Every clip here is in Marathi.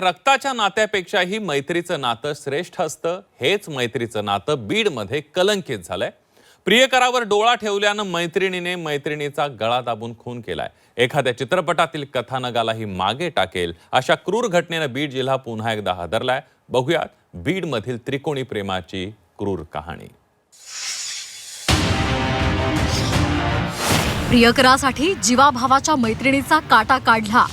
रक्ताच्या नात्यापेक्षाही मैत्रीचं नातं श्रेष्ठ असतं. हेच मैत्रीचं नातं बीडमध्ये कलंकित झालंय. प्रियकरावर डोळा ठेवल्यानं मैत्रिणीने मैत्रिणीचा गळा दाबून खून केलाय. एखाद्या चित्रपटातील कथानकालाही मागे टाकेल अशा क्रूर घटनेनं बीड जिल्हा पुन्हा एकदा हादरलाय. बघूयात बीडमधील त्रिकोणी प्रेमाची क्रूर कहाणी. प्रियकरासाठी जीवाभावाच्या मैत्रिणीचा काटा काढला.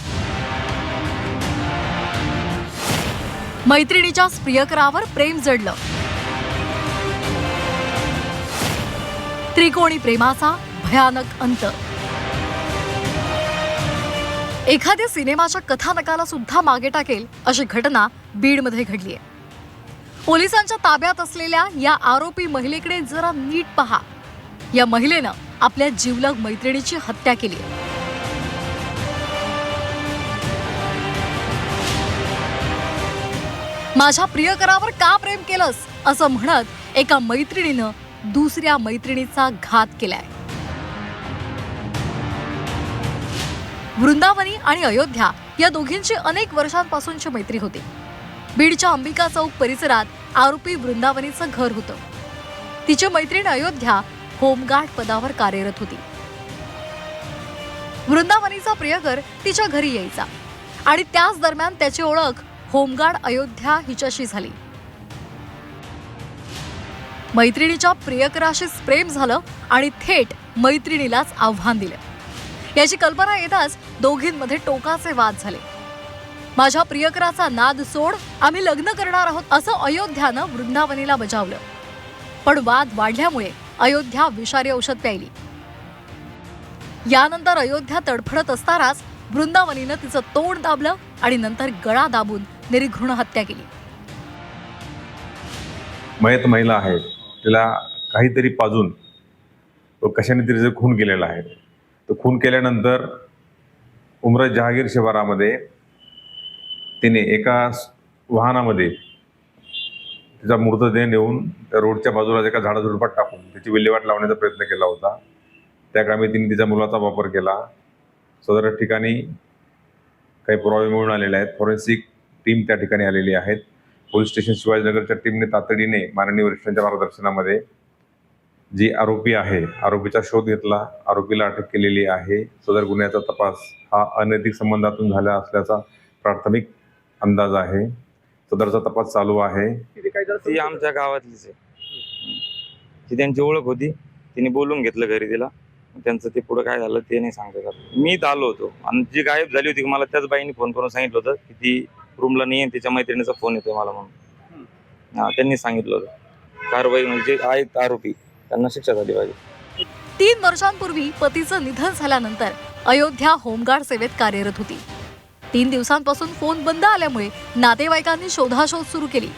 मैत्रिणीच्याच प्रियकरावर प्रेम जडलं. त्रिकोणी प्रेमाचा भयानक अंत. एखाद्या सिनेमाच्या कथानकाला सुद्धा मागे टाकेल अशी घटना बीडमध्ये घडली आहे पोलिसांच्या ताब्यात असलेल्या या आरोपी महिलेकडे जरा नीट पहा. या महिलेनं आपल्या जीवलग मैत्रिणीची हत्या केली आहे. माझ्या प्रियकरावर का प्रेम केलंस? असं म्हणत एका मैत्रिणीनं दुसऱ्या मैत्रिणीचा घात केलाय. वृंदावनी आणि अयोध्या या दोघींची अनेक वर्षांपासूनची मैत्री होती. बीडच्या अंबिका चौक परिसरात आरोपी वृंदावनीचं घर होतं. तिची मैत्रीण अयोध्या होमगार्ड पदावर कार्यरत होती. वृंदावनीचा प्रियकर तिच्या घरी यायचा आणि त्याच दरम्यान त्याची ओळख होमगार्ड अयोध्या हिच्याशी झाली. मैत्रिणीच्या प्रियकराशीच प्रेम झालं आणि थेट मैत्रिणीलाच आव्हान दिलं. याची कल्पना येताच दोघींमध्ये टोकाचे वाद झाले. माझ्या प्रियकराचा नाद सोड आम्ही लग्न करणार आहोत असं अयोध्यानं वृंदावनीला बजावलं. पण वाद वाढल्यामुळे अयोध्या विषारी औषध प्यायली. यानंतर अयोध्या तडफडत असतानाच वृंदावनीनं तिचं तोंड दाबलं आणि नंतर गळा दाबून निर्घृण हत्या केली. मयत महिला आहे. तिला काहीतरी पाजून तो कशाने तरी खून केलेला आहे. तो खून केल्यानंतर उमरत जहागीर शिवारामध्ये तिने एका वाहनामध्ये तिचा मृतदेह नेऊन त्या रोडच्या बाजूला एका झाडाझुडपात टाकून त्याची विल्हेवाट लावण्याचा प्रयत्न केला होता. त्या कामी तिने तिच्या मुलाचा वापर केला. सदर ठिकाणी काही पुरावे मिळून आलेले आहेत. फॉरेन्सिक टीम त्या ठिकाणी आलेली आहेत. पोलीस स्टेशन शिवाजीनगरच्या टीमने तातडीने माननीय वरिष्ठांच्या मार्गदर्शनामध्ये जी आरोपी आहे आरोपीचा शोध घेतला. आरोपीला अटक केलेली आहे. सदर गुन्ह्याचा तपास हा अनैतिक संबंधातून झाला असल्याचा प्राथमिक अंदाज आहे. सदरचा तपास चालू आहे. ती आमच्या गावातलीच आहे. ती त्यांची ओळख होती. तिने बोलून घेतलं घरी तिला. त्यांचं ते पुढं काय झालं ते नाही सांगता येत. मी इथं आलो होतो. आणि जी गायब झाली होती मला त्याच बाईने फोन करून सांगितलं होतं की ती रूमला नाही आहे तिच्या मैत्रिणीचा फोन येतोय मला म्हणून. हा त्यांनी सांगितलं होतं. कारवाई म्हणजे आहेत आरोपी. त्यांना शिक्षा झाली पाहिजे. तीन वर्षांपूर्वी पतीचं निधन झाल्यानंतर अयोध्या होमगार्ड सेवेत कार्यरत होती. तीन दिवसांपासून फोन बंद आल्यामुळे नातेवाईकांनी शोधाशोध सुरू केली.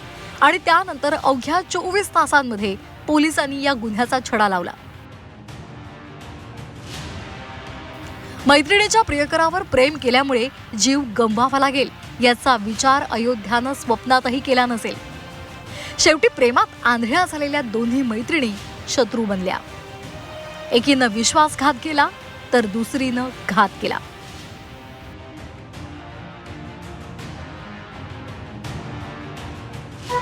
आणि त्यानंतर अवघ्या चोवीस तासांमध्ये पोलिसांनी या गुन्ह्याचा छडा लावला. मैत्रिणीच्या प्रियकरावर प्रेम केल्यामुळे जीव गंभावा लागेल याचा विचार अयोध्यानं स्वप्नातही केला नसेल. शेवटी प्रेमात आंधळ्या झालेल्या दोन्ही मैत्रिणी शत्रू बनल्या. एकीनं विश्वासघात केला तर दुसरीनं घात केला.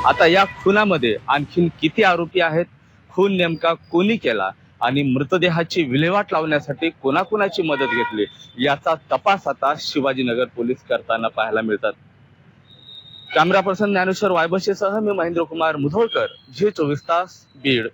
आता या खुनामध्ये आणखीन किती आरोपी आहेत? खून नेमका कोणी केला? आणि मृतदेहाची विल्हेवाट लावण्यासाठी कोणाकोणाची मदत घेतली याचा तपास आता शिवाजीनगर पोलीस करताना पाहायला मिळतात. कॅमेरा पर्सन ज्ञानेश्वर वायबशीसह मी महेंद्र कुमार मुधोळकर झी चोवीस तास बीड.